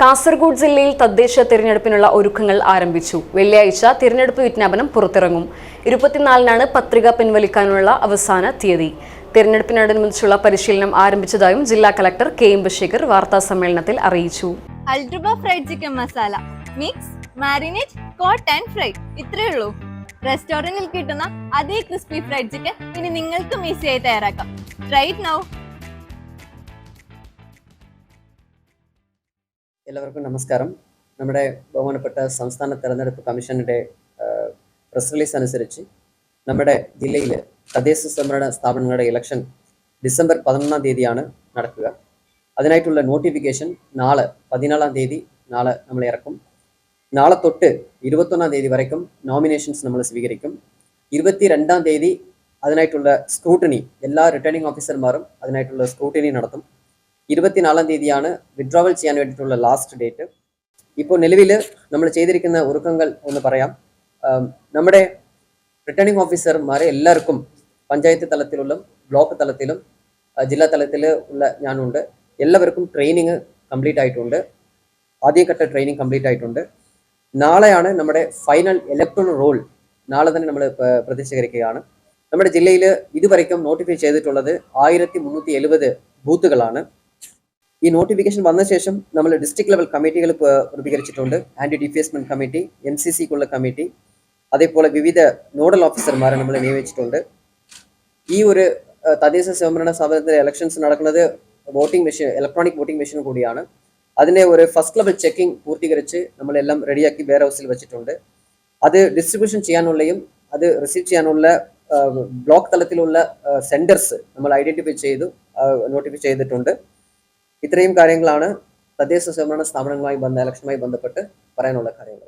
കാസർഗോഡ് ജില്ലയിൽ തദ്ദേശ തിരഞ്ഞെടുപ്പിനുള്ള ഒരുക്കങ്ങൾ ആരംഭിച്ചു. വെള്ളിയാഴ്ച തിരഞ്ഞെടുപ്പ് വിജ്ഞാപനം പുറത്തിറങ്ങും. ഇരുപത്തിനാലിനാണ് പത്രിക പിൻവലിക്കാനുള്ള അവസാന തീയതി. തിരഞ്ഞെടുപ്പിനോടനുബന്ധിച്ചുള്ള പരിശീലനം ആരംഭിച്ചതായും ജില്ലാ കലക്ടർ കെ എം ബഷീർ വാർത്താ സമ്മേളനത്തിൽ അറിയിച്ചു. അൾട്രബ fried chicken masala mix marinate coat and fry ഇത്രയേ ഉള്ളൂ. റെസ്റ്റോറന്റിൽ കിട്ടുന്ന അതേ ക്രിസ്പി ഫ്രൈഡ് ചിക്കൻ ഇനി നിങ്ങൾക്കും ഈസിയായി തയ്യാറാക്കാം. റൈറ്റ് നൗ എല്ലാവർക്കും നമസ്കാരം. നമ്മുടെ ബഹുമാനപ്പെട്ട സംസ്ഥാന തെരഞ്ഞെടുപ്പ് കമ്മീഷന്റെ പ്രസ് റിലീസ് അനുസരിച്ച് നമ്മുടെ ജില്ലയിൽ തദ്ദേശ സംവരണ സ്ഥാപനങ്ങളുടെ ഇലക്ഷൻ ഡിസംബർ പതിനൊന്നാം തീയതിയാണ് നടക്കുക. അതിനായിട്ടുള്ള നോട്ടിഫിക്കേഷൻ നാളെ പതിനാലാം തീയതി നാളെ നമ്മൾ ഇറക്കും. നാളെ തൊട്ട് ഇരുപത്തൊന്നാം തീയതി വരയ്ക്കും. നോമിനേഷൻസ് നമ്മൾ സ്വീകരിക്കും. ഇരുപത്തി രണ്ടാം തീയതി അതിനായിട്ടുള്ള സ്ക്രൂട്ടിനി എല്ലാ റിട്ടേണിംഗ് ഓഫീസർമാരും അതിനായിട്ടുള്ള സ്ക്രൂട്ടിനി നടത്തും. ഇരുപത്തിനാലാം തീയതിയാണ് വിഡ്രോവൽ ചെയ്യാൻ വേണ്ടിയിട്ടുള്ള ലാസ്റ്റ് ഡേറ്റ് ഇപ്പോൾ നിലവിൽ നമ്മൾ ചെയ്തിരിക്കുന്ന ഒരുക്കങ്ങൾ ഒന്ന് പറയാം. നമ്മുടെ റിട്ടേണിംഗ് ഓഫീസർമാരെ എല്ലാവർക്കും പഞ്ചായത്ത് തലത്തിലുള്ള ബ്ലോക്ക് തലത്തിലും ജില്ലാ തലത്തിൽ ഉള്ള ഞാനുണ്ട്. എല്ലാവർക്കും ട്രെയിനിങ് കംപ്ലീറ്റ് ആയിട്ടുണ്ട്. ആദ്യഘട്ട ട്രെയിനിങ് കംപ്ലീറ്റ് ആയിട്ടുണ്ട്. നാളെയാണ് നമ്മുടെ ഫൈനൽ ഇലക്ട്രോൺ റോൾ നാളെ തന്നെ നമ്മൾ പ്രതിഷ്ഠീകരിക്കുകയാണ് നമ്മുടെ ജില്ലയിൽ ഇതുവരയ്ക്കും നോട്ടിഫൈ ചെയ്തിട്ടുള്ളത് ആയിരത്തി മുന്നൂറ്റി എഴുപത് ബൂത്തുകളാണ് ഈ നോട്ടിഫിക്കേഷൻ വന്ന ശേഷം നമ്മൾ ഡിസ്ട്രിക്ട് ലെവൽ കമ്മിറ്റികൾ രൂപീകരിച്ചിട്ടുണ്ട് anti defacement committee M C സിക്കുള്ള committee അതേപോലെ വിവിധ നോഡൽ ഓഫീസർമാരെ നമ്മൾ നിയമിച്ചിട്ടുണ്ട്. ഈ ഒരു തദ്ദേശ സ്വയംഭരണ സ്ഥാപനത്തിലെ ഇലക്ഷൻസ് നടക്കുന്നത് voting machine electronic voting machine കൂടിയാണ്. അതിനെ ഒരു ഫസ്റ്റ് ലെവൽ ചെക്കിംഗ് പൂർത്തീകരിച്ച് നമ്മളെല്ലാം റെഡിയാക്കി വെയർ ഹൗസിൽ വെച്ചിട്ടുണ്ട്. അത് ഡിസ്ട്രിബ്യൂഷൻ ചെയ്യാനുള്ളയും അത് റിസീവ് ചെയ്യാനുള്ള ബ്ലോക്ക് തലത്തിലുള്ള സെന്റേഴ്സ് നമ്മൾ ഐഡന്റിഫൈ ചെയ്തു നോട്ടിഫൈ ചെയ്തിട്ടുണ്ട്. ഇത്രയും കാര്യങ്ങളാണ് തദ്ദേശ സ്വയംഭരണ സ്ഥാപനങ്ങളുമായി ബന്ധ ഇലക്ഷനുമായി ബന്ധപ്പെട്ട് പറയാനുള്ള കാര്യം